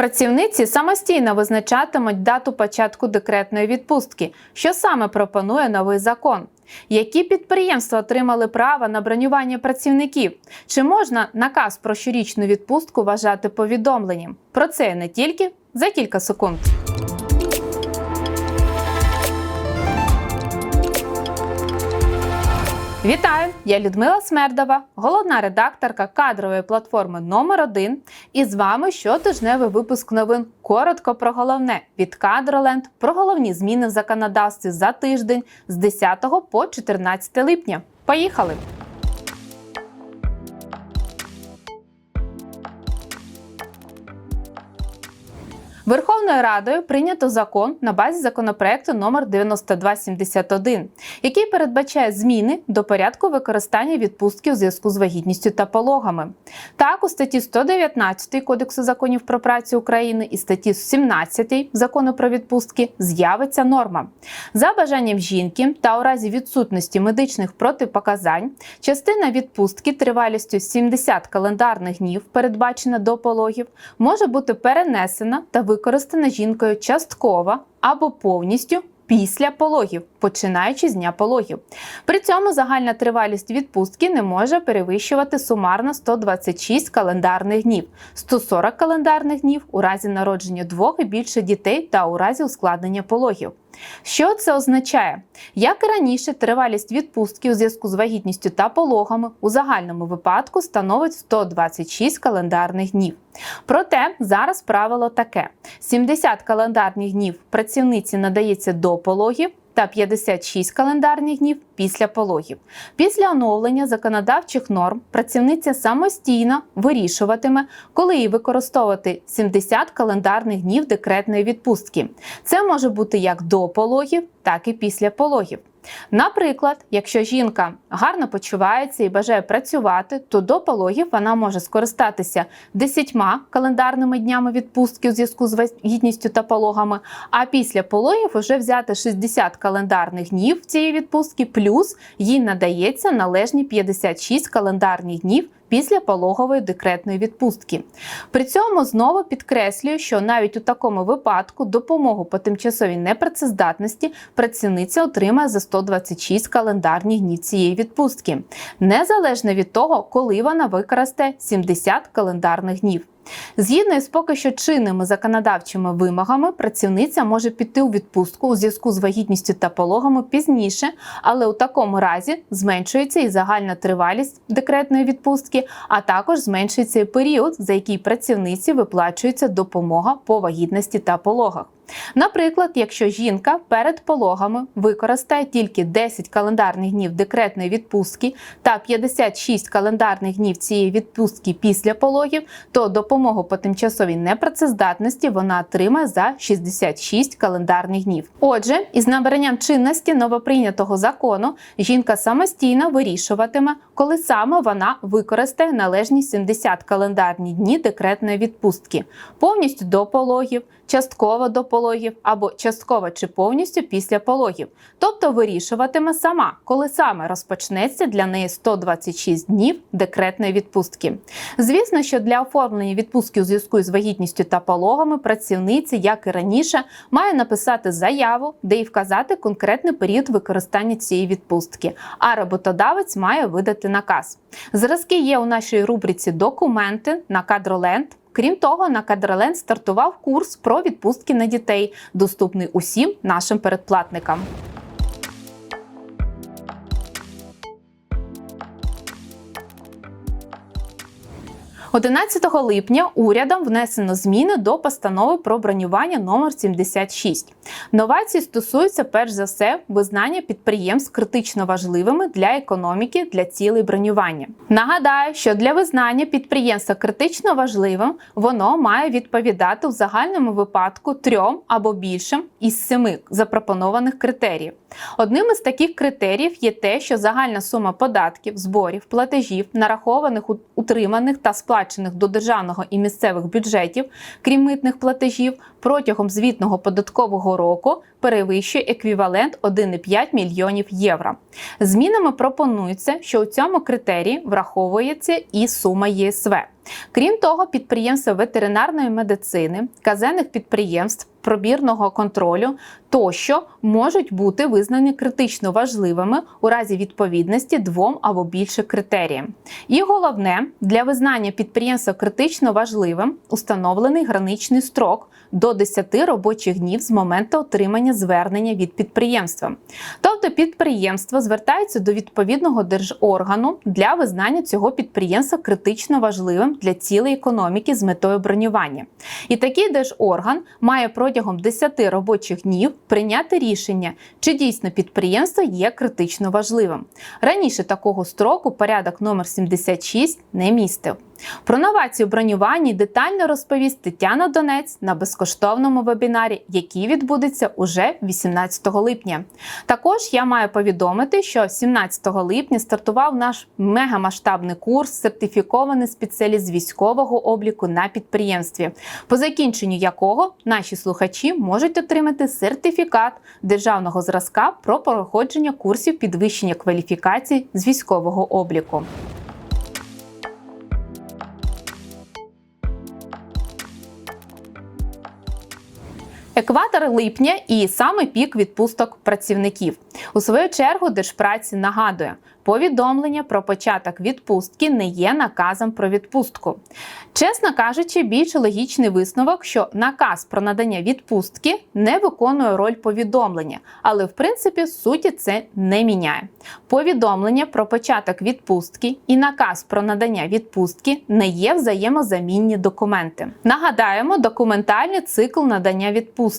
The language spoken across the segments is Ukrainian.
Працівниці самостійно визначатимуть дату початку декретної відпустки, що саме пропонує новий закон. Які підприємства отримали право на бронювання працівників? Чи можна наказ про щорічну відпустку вважати повідомленням? Про це не тільки за кілька секунд. Вітаю! Я Людмила Смердова, головна редакторка кадрової платформи номер 1 І з вами щотижневий випуск новин. Коротко про головне від Кадроленд про головні зміни в законодавстві за тиждень з 10 по 14 липня. Поїхали! Верховною Радою прийнято закон на базі законопроекту номер 9271, який передбачає зміни до порядку використання відпустки у зв'язку з вагітністю та пологами. Так, у статті 119 Кодексу законів про працю України і статті 17 закону про відпустки з'явиться норма. За бажанням жінки та у разі відсутності медичних протипоказань частина відпустки тривалістю 70 календарних днів, передбачена до пологів, може бути перенесена та використана жінкою частково або повністю після пологів, починаючи з дня пологів. При цьому загальна тривалість відпустки не може перевищувати сумарно 126 календарних днів, 140 календарних днів у разі народження двох і більше дітей та у разі ускладнення пологів. Що це означає? Як і раніше, тривалість відпустки у зв'язку з вагітністю та пологами у загальному випадку становить 126 календарних днів. Проте зараз правило таке: 70 календарних днів працівниці надається до пологів. Та 56 календарних днів після пологів. Після оновлення законодавчих норм працівниця самостійно вирішуватиме, коли їй використовувати 70 календарних днів декретної відпустки. Це може бути як до пологів, так і після пологів. Наприклад, якщо жінка гарно почувається і бажає працювати, то до пологів вона може скористатися 10 календарними днями відпустки у зв'язку з вагітністю та пологами, а після пологів вже взяти 60 календарних днів цієї відпустки, плюс їй надається належні 56 календарних днів після пологової декретної відпустки. При цьому знову підкреслюю, що навіть у такому випадку допомогу по тимчасовій непрацездатності працівниця отримає за 126 календарних днів цієї відпустки, незалежно від того, коли вона використає 70 календарних днів. Згідно із поки що чинними законодавчими вимогами, працівниця може піти у відпустку у зв'язку з вагітністю та пологами пізніше, але у такому разі зменшується і загальна тривалість декретної відпустки, а також зменшується період, за який працівниці виплачується допомога по вагітності та пологах. Наприклад, якщо жінка перед пологами використає тільки 10 календарних днів декретної відпустки та 56 календарних днів цієї відпустки після пологів, то допомогу по тимчасовій непрацездатності вона отримає за 66 календарних днів. Отже, із набранням чинності новоприйнятого закону жінка самостійно вирішуватиме, коли саме вона використає належні 70 календарні дні декретної відпустки, повністю до пологів, частково до пологів або частково чи повністю після пологів, тобто вирішуватиме сама, коли саме розпочнеться для неї 126 днів декретної відпустки. Звісно, що для оформлення відпустки у зв'язку з вагітністю та пологами працівниці, як і раніше, має написати заяву, де й вказати конкретний період використання цієї відпустки, а роботодавець має видати наказ. Зразки є у нашій рубриці Документи на кадроленд. Крім того, на кадрален стартував курс про відпустки на дітей, доступний усім нашим передплатникам. 11 липня урядом внесено зміни до постанови про бронювання номер 76. Новації стосуються перш за все визнання підприємств критично важливими для економіки для цілей бронювання. Нагадаю, що для визнання підприємства критично важливим воно має відповідати в загальному випадку трьом або більшим із семи запропонованих критеріїв. Одним із таких критеріїв є те, що загальна сума податків, зборів, платежів, нарахованих, утриманих та сплачених до державного і місцевих бюджетів, крім митних платежів, протягом звітного податкового року перевищує еквівалент 1,5 мільйонів євро. Змінами пропонується, що у цьому критерії враховується і сума ЄСВ. Крім того, підприємства ветеринарної медицини, казенних підприємств, пробірного контролю тощо можуть бути визнані критично важливими у разі відповідності двом або більше критеріям. І головне, для визнання підприємства критично важливим установлений граничний строк до 10 робочих днів з моменту отримання звернення від підприємства. Тобто підприємство звертається до відповідного держоргану для визнання цього підприємства критично важливим для цілої економіки з метою бронювання. І такий держорган має протягом 10 робочих днів прийняти рішення, чи дійсно підприємство є критично важливим. Раніше такого строку порядок номер 76 не містив. Про новацію бронювання детально розповість Тетяна Донець на безкоштовному вебінарі, який відбудеться уже 18 липня. Також я маю повідомити, що 17 липня стартував наш мегамасштабний курс сертифікований спеціаліст військового обліку на підприємстві, по закінченню якого наші слухачі можуть отримати сертифікат державного зразка про проходження курсів підвищення кваліфікацій з військового обліку. Екватор липня і саме пік відпусток працівників. У свою чергу Держпраці нагадує, повідомлення про початок відпустки не є наказом про відпустку. Чесно кажучи, більш логічний висновок, що наказ про надання відпустки не виконує роль повідомлення, але в принципі суті це не міняє. Повідомлення про початок відпустки і наказ про надання відпустки не є взаємозамінні документи. Нагадаємо, документальний цикл надання відпустки,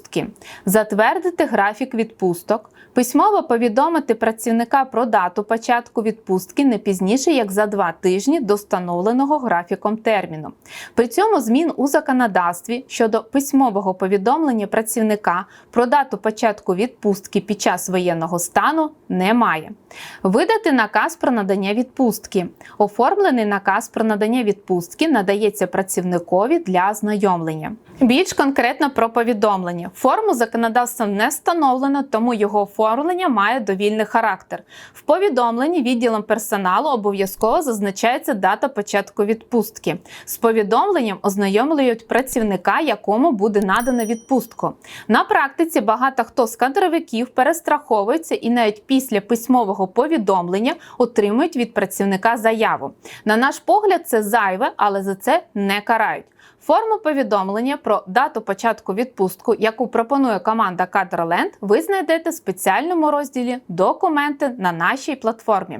затвердити графік відпусток. Письмово повідомити працівника про дату початку відпустки не пізніше як за два тижні до встановленого графіком терміну. При цьому змін у законодавстві щодо письмового повідомлення працівника про дату початку відпустки під час воєнного стану немає. Видати наказ про надання відпустки. Оформлений наказ про надання відпустки надається працівникові для ознайомлення. Більш конкретно про повідомлення. Форму законодавством не встановлено, тому його оформлення має довільний характер. В повідомленні відділом персоналу обов'язково зазначається дата початку відпустки. З повідомленням ознайомлюють працівника, якому буде надано відпустку. На практиці багато хто з кадровиків перестраховується і навіть після письмового повідомлення отримують від працівника заяву. На наш погляд, це зайве, але за це не карають. Форму повідомлення про дату початку відпустку, яку пропонує команда Кадроленд, ви знайдете в спеціальному розділі Документи на нашій платформі.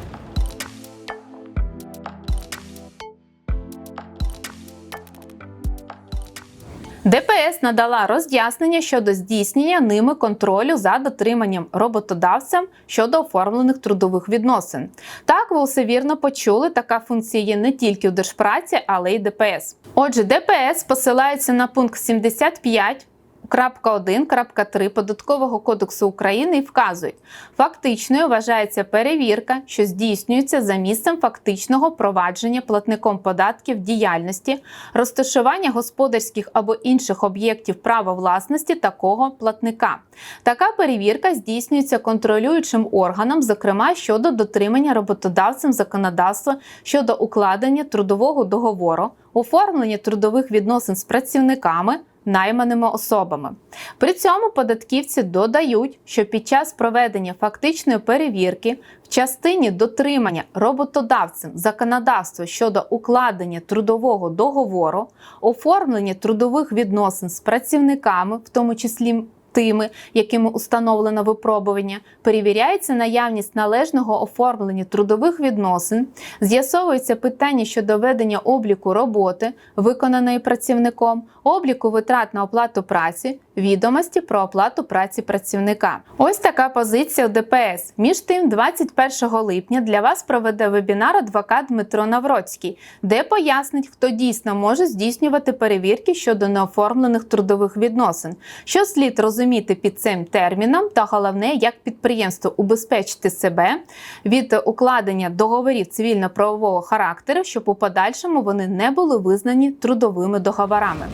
ДПС надала роз'яснення щодо здійснення ними контролю за дотриманням роботодавцем щодо оформлених трудових відносин. Так, ви усе вірно почули, така функція є не тільки у Держпраці, але й ДПС. Отже, ДПС посилається на пункт 75 1.3 Податкового кодексу України і вказують, фактичною вважається перевірка, що здійснюється за місцем фактичного провадження платником податків діяльності, розташування господарських або інших об'єктів права власності такого платника. Така перевірка здійснюється контролюючим органом, зокрема щодо дотримання роботодавцем законодавства щодо укладення трудового договору, оформлення трудових відносин з працівниками найманими особами. При цьому податківці додають, що під час проведення фактичної перевірки в частині дотримання роботодавцем законодавства щодо укладення трудового договору, оформлення трудових відносин з працівниками, в тому числі тими, якими установлено випробування, перевіряється наявність належного оформлення трудових відносин, з'ясовується питання щодо ведення обліку роботи, виконаної працівником, обліку витрат на оплату праці, відомості про оплату праці працівника. Ось така позиція у ДПС. Між тим, 21 липня для вас проведе вебінар адвокат Дмитро Навроцький, де пояснить, хто дійсно може здійснювати перевірки щодо неоформлених трудових відносин, що слід розуміти під цим терміном, та головне, як підприємство убезпечити себе від укладення договорів цивільно-правового характеру, щоб у подальшому вони не були визнані трудовими договорами.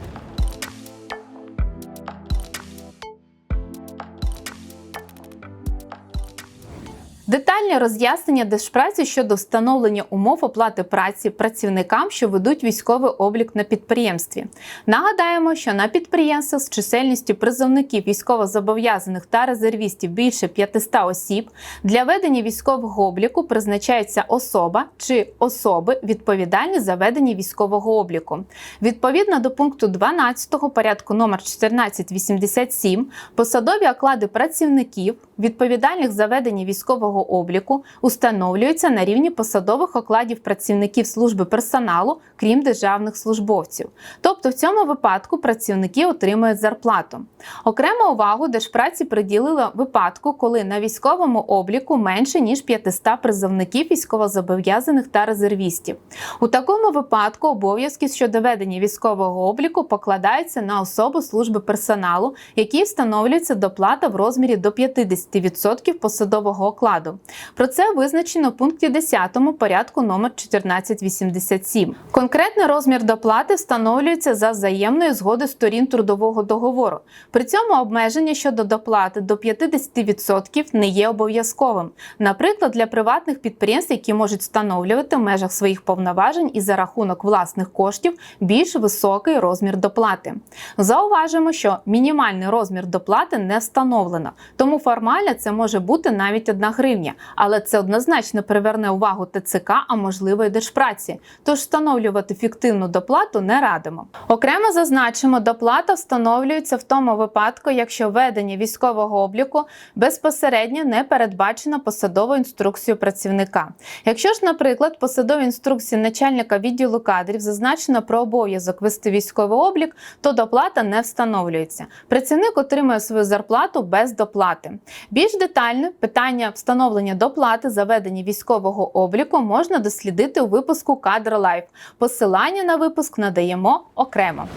Детальне роз'яснення держпраці щодо встановлення умов оплати праці працівникам, що ведуть військовий облік на підприємстві. Нагадаємо, що на підприємствах з чисельністю призовників військовозобов'язаних та резервістів більше 500 осіб для ведення військового обліку призначається особа чи особи відповідальні за ведення військового обліку. Відповідно до пункту 12 порядку номер 1487 посадові оклади працівників, відповідальних за ведення військового обліку, установлюються на рівні посадових окладів працівників служби персоналу, крім державних службовців. Тобто в цьому випадку працівники отримують зарплату. Окрему увагу Держпраці приділила випадку, коли на військовому обліку менше ніж 500 призовників військовозобов'язаних та резервістів. У такому випадку обов'язки щодо ведення військового обліку покладаються на особу служби персоналу, якій встановлюється доплата в розмірі до 50% посадового окладу. Про це визначено в пункті 10 порядку номер 1487. Конкретний розмір доплати встановлюється за взаємною згодою сторін трудового договору. При цьому обмеження щодо доплати до 50% не є обов'язковим. Наприклад, для приватних підприємств, які можуть встановлювати в межах своїх повноважень і за рахунок власних коштів більш високий розмір доплати. Зауважимо, що мінімальний розмір доплати не встановлено, тому формально це може бути навіть 1 гривня, але це однозначно приверне увагу ТЦК, а можливо й держпраці. Тож встановлювати фіктивну доплату не радимо. Окремо зазначимо, доплата встановлюється в тому випадку, якщо ведення військового обліку безпосередньо не передбачено посадовою інструкцією працівника. Якщо ж, наприклад, посадовій інструкції начальника відділу кадрів зазначено про обов'язок вести військовий облік, то доплата не встановлюється. Працівник отримує свою зарплату без доплати. Більш детально питання встановлення доплати за ведення військового обліку можна дослідити у випуску Кадр Лайф. Посилання на випуск надаємо окремо.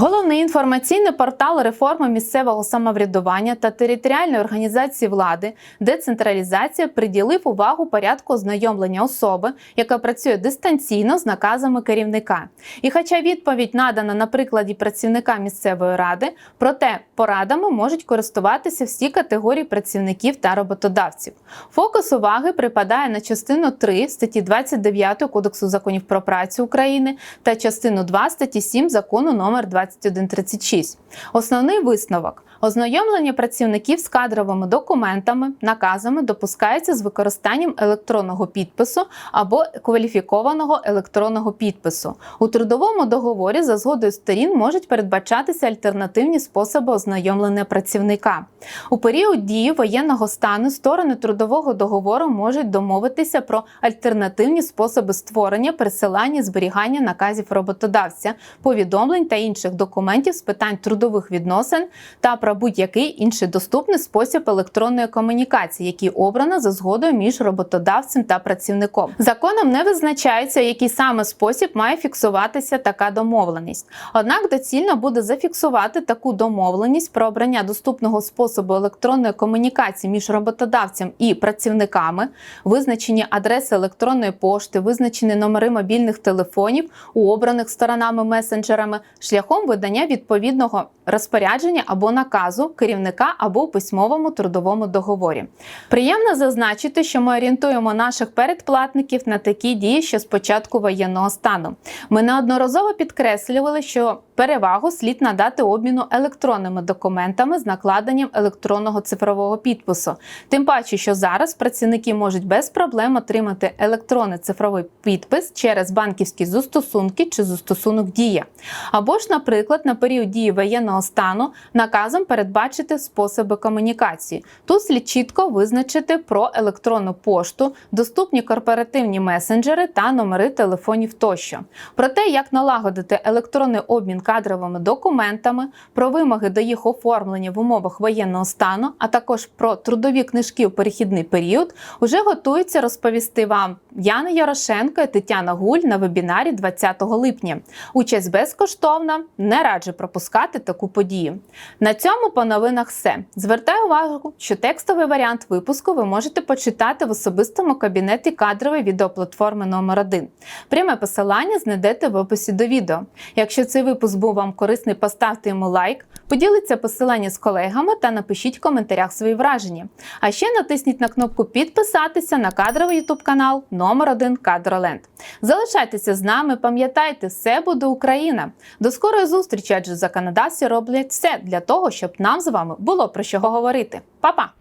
Головний інформаційний портал реформи місцевого самоврядування та територіальної організації влади децентралізація приділив увагу порядку ознайомлення особи, яка працює дистанційно з наказами керівника. І хоча відповідь надана на прикладі працівника місцевої ради, проте порадами можуть користуватися всі категорії працівників та роботодавців. Фокус уваги припадає на частину 3 статті 29 Кодексу законів про працю України та частину 2 статті 7 закону номер 2136. Основний висновок. Ознайомлення працівників з кадровими документами, наказами допускається з використанням електронного підпису або кваліфікованого електронного підпису. У трудовому договорі за згодою сторін можуть передбачатися альтернативні способи ознайомлення працівника. У період дії воєнного стану сторони трудового договору можуть домовитися про альтернативні способи створення, пересилання, зберігання наказів роботодавця, повідомлень та інших документів з питань трудових відносин та про будь-який інший доступний спосіб електронної комунікації, який обрано за згодою між роботодавцем та працівником. Законом не визначається, який саме спосіб має фіксуватися така домовленість. Однак доцільно буде зафіксувати таку домовленість про обрання доступного способу електронної комунікації між роботодавцем і працівниками, визначені адреси електронної пошти, визначені номери мобільних телефонів у обраних сторонами месенджерами шляхом видання відповідного розпорядження або наказу керівника або у письмовому трудовому договорі. Приємно зазначити, що ми орієнтуємо наших передплатників на такі дії ще з початку воєнного стану. Ми неодноразово підкреслювали, що перевагу слід надати обміну електронними документами з накладенням електронного цифрового підпису. Тим паче, що зараз працівники можуть без проблем отримати електронний цифровий підпис через банківські застосунки чи застосунок Дія. Або ж, наприклад, на період дії воєнного стану наказом передбачити способи комунікації. Тут слід чітко визначити про електронну пошту, доступні корпоративні месенджери та номери телефонів тощо. Про те, як налагодити електронний обмін кадровими документами, про вимоги до їх оформлення в умовах воєнного стану, а також про трудові книжки у перехідний період, уже готуються розповісти вам Яна Ярошенко і Тетяна Гуль на вебінарі 20 липня. Участь безкоштовна, не раджу пропускати таку подію. На цьому по новинах все. Звертаю увагу, що текстовий варіант випуску ви можете почитати в особистому кабінеті кадрової відеоплатформи номер 1 Пряме посилання знайдете в описі до відео. Якщо цей випуск був вам корисний, поставте йому лайк, поділіться посилання з колегами та напишіть в коментарях свої враження. А ще натисніть на кнопку підписатися на кадровий ютуб канал номер 1 Кадроленд. Залишайтеся з нами, пам'ятайте, все буде Україна. До скорої зустрічі, адже законодавці роблять все для того, щоб нам з вами було про що говорити. Па-па!